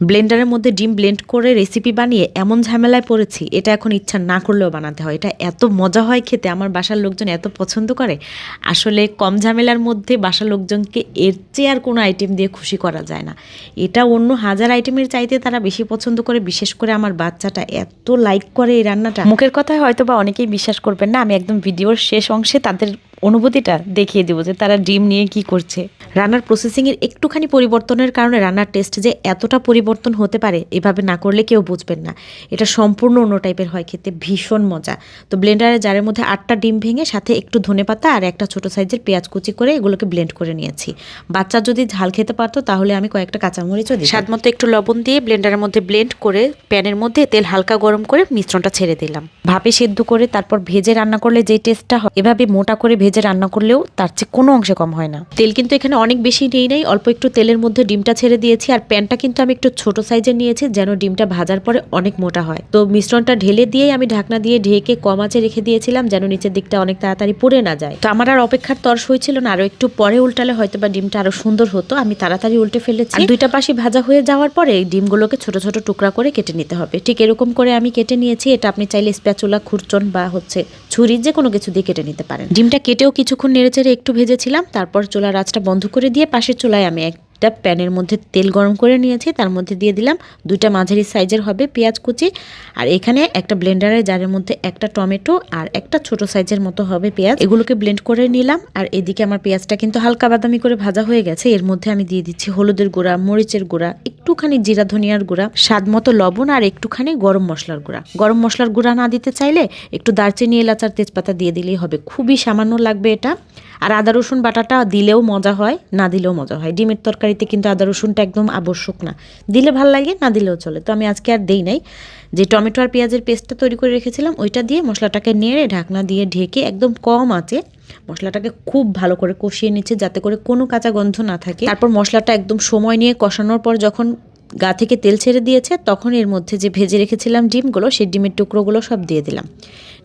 ব্লেন্ডারের মধ্যে ডিম ব্লেন্ড করে রেসিপি বানিয়ে এমন ঝামেলায় পড়েছি, এটা এখন ইচ্ছা না করলেও বানাতে হয়। এটা এত মজা হয় খেতে, আমার বাসার লোকজন এত পছন্দ করে। আসলে কম ঝামেলার মধ্যে বাসার লোকজনকে এর চেয়ে আর কোনো আইটেম দিয়ে খুশি করা যায় না। এটা অন্য হাজার আইটেমের চাইতে তারা বেশি পছন্দ করে, বিশেষ করে আমার বাচ্চাটা এত লাইক করে এই রান্নাটা। মুখের কথায় হয়তো বা অনেকেই বিশ্বাস করবেন না, আমি একদম ভিডিওর শেষ অংশে তাদের অনুভূতিটা দেখিয়ে দেবো যে তারা ডিম নিয়ে কি করছে। রান্নার প্রসেসিংয়ের একটুখানি পরিবর্তনের কারণে রান্নার টেস্ট যে এতটা পরিবর্তন হতে পারে এভাবে না করলে কেউ বুঝবেন না। এটা সম্পূর্ণ অন্য টাইপের হয় খেতে ভীষণ মজা। তো ব্লেন্ডারে জারের মধ্যে আটটা ডিম ভেঙে সাথে একটু ধনে পাতা আর একটা ছোট সাইজের পেঁয়াজ কুচি করে এগুলোকে ব্লেন্ড করে নিয়েছি। বাচ্চা যদি ঝাল খেতে পারতো তাহলে আমি কয়েকটা কাঁচামরিচও দিই স্বাদ মতো একটু লবণ দিয়ে ব্লেন্ডারের মধ্যে ব্লেন্ড করে প্যানের মধ্যে তেল হালকা গরম করে মিশ্রণটা ছেড়ে দিলাম। ভাপে সেদ্ধ করে তারপর ভেজে রান্না করলে যে টেস্টটা হয় এভাবে মোটা করে ভেজে রান্না করলেও তার চেয়ে কোনো অংশে কম হয় না। তেল কিন্তু এখানে অনেক বেশি নেই নাই, অল্প একটু তেলের মধ্যে ডিমটা ছেড়ে দিয়েছি আর প্যানটা কিন্তু আমি একটু ছোট সাইজের নিয়েছি যেন ডিমটা ভাজার পরে অনেক মোটা হয়। তো মিশ্রণটা ঢেলে দিয়েই আমি ঢাকনা দিয়ে ঢেকে কম আঁচে রেখে দিয়েছিলাম যেন নিচের দিকটা অনেক তাড়াতাড়ি পুড়ে না যায়। তো আমার আর অপেক্ষার তর্স হয়েছিল না, আরও একটু পরে উল্টালে হয়তো বা ডিমটা আরও সুন্দর হতো। আমি তাড়াতাড়ি উল্টে ফেলেছি। দুইটা পাশে ভাজা হয়ে যাওয়ার পরে ডিমগুলোকে ছোট ছোট টুকরা করে কেটে নিতে হবে। ঠিক এরকম করে আমি কেটে নিয়েছি, এটা আপনি চাইলে স্প্যাচুলা, খুরচন বা হচ্ছে ছুরি যে কোনো কিছু দিয়ে কেটে নিতে পারেন। ডিমটা কেটেও কিছুক্ষণ নেড়েচেড়ে একটু ভেজেছিলাম তারপর চুলার আঁচটা বন্ধ করে দিয়ে পাশের চোলায় আমি একটা প্যানের মধ্যে তেল গরম করে নিয়েছি, তার মধ্যে দিয়ে দিলাম দুইটা মাঝারি সাইজের হবে পেঁয়াজ কুচি। আর এখানে একটা ব্লেন্ডারের জারের মধ্যে একটা টমেটো আর একটা ছোট সাইজের মতো হবে পেঁয়াজ। এগুলোকে ব্লেন্ড করে নিলাম, আর এদিকে আমার পেঁয়াজটা কিন্তু হালকা বাদামি করে ভাজা হয়ে গেছে। এর মধ্যে আমি দিয়ে দিচ্ছি হলুদের গুঁড়া, মরিচের গুঁড়া, একটুখানি জিরা ধনিয়ার গুঁড়া, স্বাদ মতো লবণ আর একটুখানি গরম মশলার গুঁড়া। গরম মশলার গুঁড়া না দিতে চাইলে একটু দারচিনি, এলাচ আর তেজপাতা দিয়ে দিলেই হবে। খুবই সামান্য লাগবে এটা। আর আদা, রসুন বাটাটা দিলেও মজা হয়, না দিলেও মজা হয়। ডিমের তরকারিতে কিন্তু আদা, রসুনটা একদম আবশ্যক না। দিলে ভালো লাগে, না দিলেও চলে। তো আমি আজকে আর দেই নাই। যে টমেটো আর পেঁয়াজের পেস্টটা তৈরি করে রেখেছিলাম, ওইটা দিয়ে মশলাটাকে নেড়ে, ঢাকনা দিয়ে ঢেকে একদম কম আছে মশলাটাকে খুব ভালো করে কষিয়ে নিচ্ছে, যাতে করে কোনো কাঁচা গন্ধ না থাকে। তারপর মশলাটা একদম সময় নিয়ে কষানোর পর যখন গা থেকে তেল ছেড়ে দিয়েছে, তখন এর মধ্যে যে ভেজে রেখেছিলাম ডিমগুলো, সেই ডিমের টুকরোগুলো সব দিয়ে দিলাম।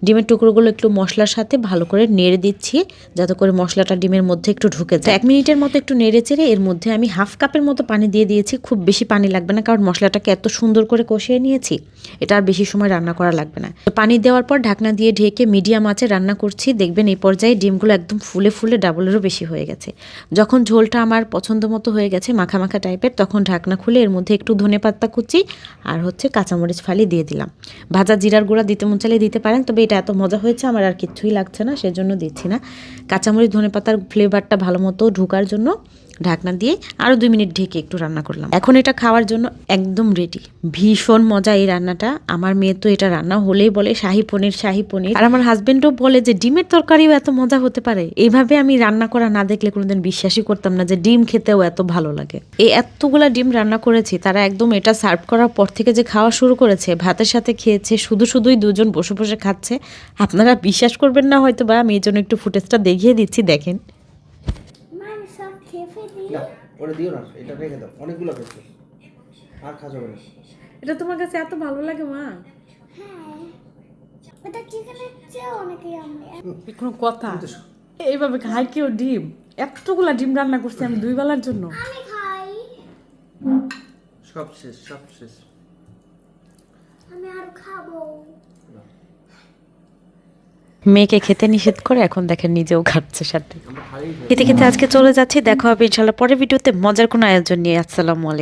ডিমের টুকরোগুলো একটু মশলার সাথে ভালো করে নেড়ে দিচ্ছি, যাতে করে মশলাটা ডিমের মধ্যে একটু ঢুকে যায়। এক মিনিটের মতো একটু নেড়ে চেড়ে এর মধ্যে আমি হাফ কাপের মতো পানি দিয়ে দিয়েছি, খুব বেশি পানি লাগবে না কারণ মশলাটাকে এত সুন্দর করে কষিয়ে নিয়েছি, এটা আর বেশি সময় রান্না করা লাগবে না। তো পানি দেওয়ার পর ঢাকনা দিয়ে ঢেকে মিডিয়াম আঁচে রান্না করছি, দেখবেন এই পর্যায়ে ডিমগুলো একদম ফুলে ফুলে ডাবলেরও বেশি হয়ে গেছে। যখন ঝোলটা আমার পছন্দ মতো হয়ে গেছে, মাখা মাখা টাইপের, তখন ঢাকনা খুলে এর মধ্যে একটু ধনে পাতা কুচি আর হচ্ছে কাঁচামরিচ ফালি দিয়ে দিলাম। ভাজা জিরার গুঁড়া দিতে মন চাইলে দিতে পারেন, তবে এটা এত মজা হয়েছে, আমার আর কিচ্ছুই লাগছে না, সেজন্য দিচ্ছি না। কাঁচামরিচ ধনে পাতার ফ্লেভারটা ভালো মতো ঢোকার জন্য ঢাকনা দিয়ে আরও দুই মিনিট ঢেকে একটু রান্না করলাম। এখন এটা খাওয়ার জন্য একদম রেডি ভীষণ মজা এই রান্নাটা। আমার মেয়ে তো এটা রান্না হলেই বলে, শাহি পনির শাহি পনির। আর আমার হাজবেন্ডও বলে যে, ডিমের তরকারিও এত মজা হতে পারে। এইভাবে আমি রান্না করা না দেখলে কোনোদিন বিশ্বাসই করতাম না যে, ডিম খেতেও এত ভালো লাগে। এই এতগুলা ডিম রান্না করেছি, তারা একদম এটা সার্ভ করার পর থেকে যে খাওয়া শুরু করেছে, ভাতের সাথে খেয়েছে, শুধু শুধুই দুজন বসে বসে খাচ্ছে আপনারা বিশ্বাস করবেন না হয়তো বা আমি এই জন্য একটু ফুটেজটা দেখিয়ে দিচ্ছি দেখেন। সব খেয়ে ফেলি। না ওটা দিও না এটা রেখে দাও অনেকগুলো পেয়েছ। আর খাওয়া যাবে না। এটা তোমার কাছে এত ভালো লাগে মা। হ্যাঁ কোনো কথা। এইভাবে খাই কেউ ডিম? এতগুলা ডিম রান্না করছি আমি দুই বেলার জন্য। সব শেষ সব শেষ। আমি আর খাব। মেয়েকে খেতে নিষেধ করে এখন দেখেন নিজেও খাচ্ছে সাথে। খেতে খেতে আজকে চলে যাচ্ছি, দেখা হবে ইনশাল্লাহ পরের ভিডিওতে। মজার কোনো আয়োজন নিয়ে, আসসালামু আলাইকুম।